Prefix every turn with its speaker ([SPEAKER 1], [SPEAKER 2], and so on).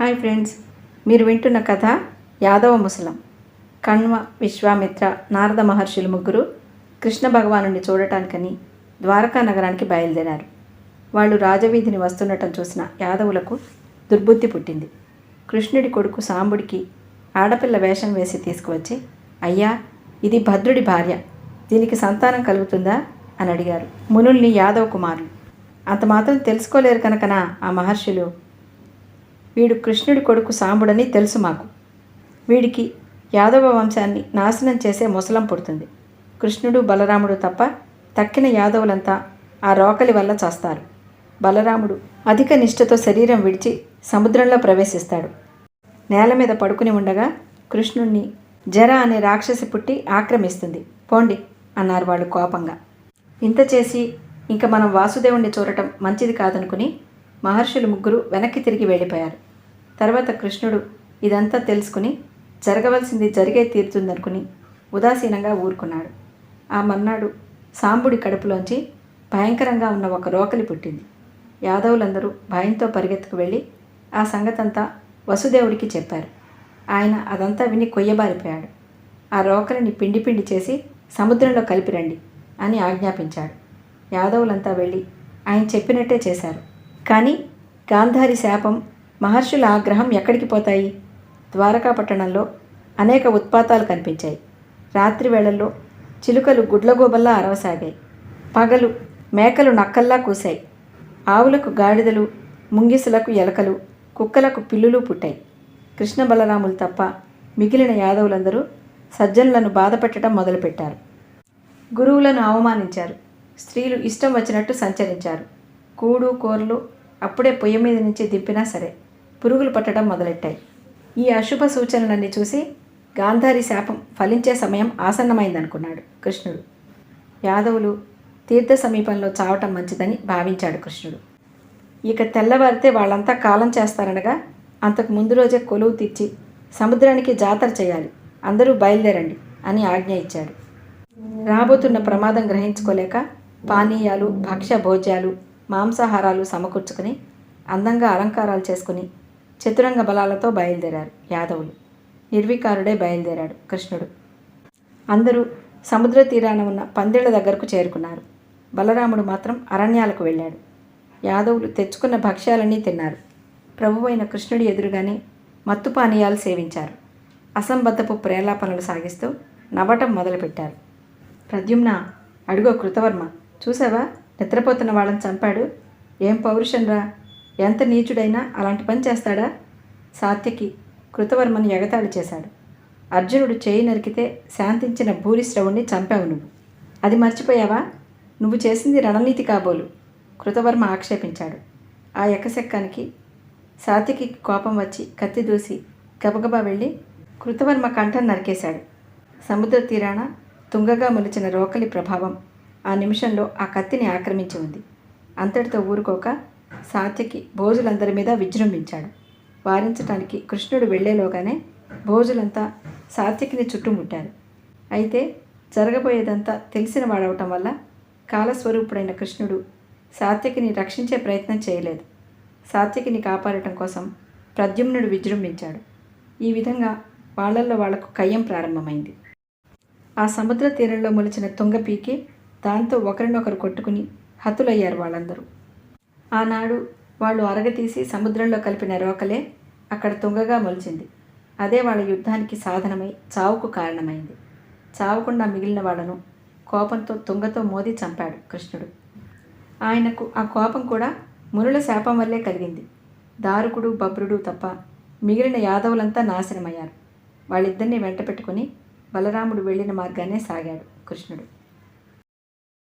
[SPEAKER 1] Hi friends మీరు వింటున్న కథ యాదవ ముసలం. కణ్వ విశ్వామిత్ర నారద మహర్షులు ముగ్గురు కృష్ణ భగవానుని చూడటానికని ద్వారకా నగరానికి బయలుదేరారు. వాళ్ళు రాజవీధిని వస్తుండటం చూసిన యాదవులకు దుర్బుద్ధి పుట్టింది. కృష్ణుడి కొడుకు సాంబుడికి ఆడపిల్ల వేషం వేసి తీసుకువచ్చి అయ్యా ఇది భద్రుడి భార్య దీనికి సంతానం కలుగుతుందా? అని అడిగారు మునుల్ని యాదవ కుమారులు. అంత మాత్రం తెలుసుకోలేరు కనుకనా? ఆ మహర్షులు వీడు కృష్ణుడి కొడుకు సాంబుడని తెలుసు మాకు. వీడికి యాదవ వంశాన్ని నాశనం చేసే ముసలం పుడుతుంది. కృష్ణుడు బలరాముడు తప్ప తక్కిన యాదవులంతా ఆ రోకలి వల్ల చేస్తారు. బలరాముడు అధిక నిష్ఠతో శరీరం విడిచి సముద్రంలో ప్రవేశిస్తాడు. నేల మీద పడుకుని ఉండగా కృష్ణుణ్ణి జర అనే రాక్షసి పుట్టి ఆక్రమిస్తుంది. పోండి అన్నారు వాళ్ళు కోపంగా. ఇంత చేసి ఇంకా మనం వాసుదేవుణ్ణి చూడటం మంచిది కాదనుకుని మహర్షులు ముగ్గురు వెనక్కి తిరిగి వెళ్ళిపోయారు. తర్వాత కృష్ణుడు ఇదంతా తెలుసుకుని జరగవలసింది జరిగే తీరుతుందనుకుని ఉదాసీనంగా ఊరుకున్నాడు. ఆ మర్నాడు సాంబుడి కడుపులోంచి భయంకరంగా ఉన్న ఒక రోకలి పుట్టింది. యాదవులందరూ భయంతో పరిగెత్తుకు వెళ్ళి ఆ సంగతంతా వసుదేవుడికి చెప్పారు. ఆయన అదంతా విని కొయ్యబారిపోయాడు. ఆ రోకలిని పిండి పిండి చేసి సముద్రంలో కలిపిరండి అని ఆజ్ఞాపించాడు. యాదవులంతా వెళ్ళి ఆయన చెప్పినట్టే చేశారు. కానీ గాంధారి శాపం మహర్షుల ఆగ్రహం ఎక్కడికి పోతాయి? ద్వారకా పట్టణంలో అనేక ఉత్పాతాలు కనిపించాయి. రాత్రి వేళల్లో చిలుకలు గుడ్లగూబల్లా అరవసాగాయి. పగలు మేకలు నక్కల్లా కూశాయి. ఆవులకు గాడిదలు ముంగిసులకు ఎలకలు కుక్కలకు పిల్లులు పుట్టాయి. కృష్ణ బలరాములు తప్ప మిగిలిన యాదవులందరూ సజ్జనులను బాధపెట్టడం మొదలుపెట్టారు. గురువులను అవమానించారు. స్త్రీలు ఇష్టం వచ్చినట్టు సంచరించారు. కూడు కూరలు అప్పుడే పొయ్యి మీద నుంచి దింపినా సరే పురుగులు పట్టడం మొదలెట్టాయి. ఈ అశుభ సూచనలన్నీ చూసి గాంధారి శాపం ఫలించే సమయం ఆసన్నమైందనుకున్నాడు కృష్ణుడు. యాదవులు తీర్థ సమీపంలో చావటం మంచిదని భావించాడు కృష్ణుడు. ఇక తెల్లవారితే వాళ్ళంతా కాలం చేస్తారనగా అంతకు ముందు రోజే కొలువు తీర్చి సముద్రానికి జాతర చేయాలి అందరూ బయలుదేరండి అని ఆజ్ఞ ఇచ్చాడు. రాబోతున్న ప్రమాదం గ్రహించుకోలేక పానీయాలు భక్ష్య భోజ్యాలు మాంసాహారాలు సమకూర్చుకుని అందంగా అలంకారాలు చేసుకుని చతురంగ బలాలతో బయలుదేరారు యాదవులు. నిర్వికారుడే బయలుదేరాడు కృష్ణుడు. అందరూ సముద్ర తీరాన ఉన్న పందిళ్ళ దగ్గరకు చేరుకున్నారు. బలరాముడు మాత్రం అరణ్యాలకు వెళ్ళాడు. యాదవులు తెచ్చుకున్న భక్ష్యాలన్నీ తిన్నారు. ప్రభువైన కృష్ణుడి ఎదురుగానే మత్తు పానీయాలు సేవించారు. అసంబద్ధపు ప్రేలాపనలు సాగిస్తూ నవ్వటం మొదలుపెట్టారు. ప్రద్యుమ్న అడుగో కృతవర్మ చూసావా? నిద్రపోతున్న వాళ్ళని చంపాడు. ఏం పౌరుషంరా? ఎంత నీచుడైనా అలాంటి పని చేస్తాడా? సాత్యకి కృతవర్మని ఎగతాళి చేశాడు. అర్జునుడు చేయి నరికితే శాంతించిన భూరిశ్రవుణ్ణి చంపావు నువ్వు. అది మర్చిపోయావా? నువ్వు చేసింది రణనీతి కాబోలు కృతవర్మ ఆక్షేపించాడు. ఆ ఎకశెక్కానికి సాత్యకి కోపం వచ్చి కత్తి దూసి గబగబా వెళ్ళి కృతవర్మ కంఠం నరికేశాడు. సముద్ర తీరాన తుంగగా మొలిచిన రోకలి ప్రభావం ఆ నిమిషంలో ఆ కత్తిని ఆక్రమించి ఉంది. అంతటితో ఊరుకోక సాత్యకి భోజులందరి మీద విజృంభించాడు. వారించటానికి కృష్ణుడు వెళ్ళేలోగానే భోజులంతా సాత్యకిని చుట్టుముట్టారు. అయితే జరగబోయేదంతా తెలిసిన వాడవటం వల్ల కాలస్వరూపుడైన కృష్ణుడు సాత్యకిని రక్షించే ప్రయత్నం చేయలేదు. సాత్యకిని కాపాడటం కోసం ప్రద్యుమ్నుడు విజృంభించాడు. ఈ విధంగా వాళ్ళల్లో వాళ్ళకు కయ్యం ప్రారంభమైంది. ఆ సముద్ర తీరంలో మొలిచిన తుంగ పీకి దాంతో ఒకరినొకరు కొట్టుకుని హతులయ్యారు వాళ్ళందరూ ఆనాడు వాళ్ళు అరగతీసి సముద్రంలో కలిపిన రోకలే అక్కడ తుంగగా మొలిచింది. అదే వాళ్ళ యుద్ధానికి సాధనమై చావుకు కారణమైంది. చావకుండా మిగిలిన వాళ్ళను కోపంతో తుంగతో మోది చంపాడు కృష్ణుడు. ఆయనకు ఆ కోపం కూడా మునుల శాపం వల్లే కలిగింది. దారుకుడు బబ్రుడు తప్ప మిగిలిన యాదవులంతా నాశనమయ్యారు. వాళ్ళిద్దరినీ వెంట పెట్టుకుని బలరాముడు వెళ్ళిన మార్గానే సాగాడు కృష్ణుడు.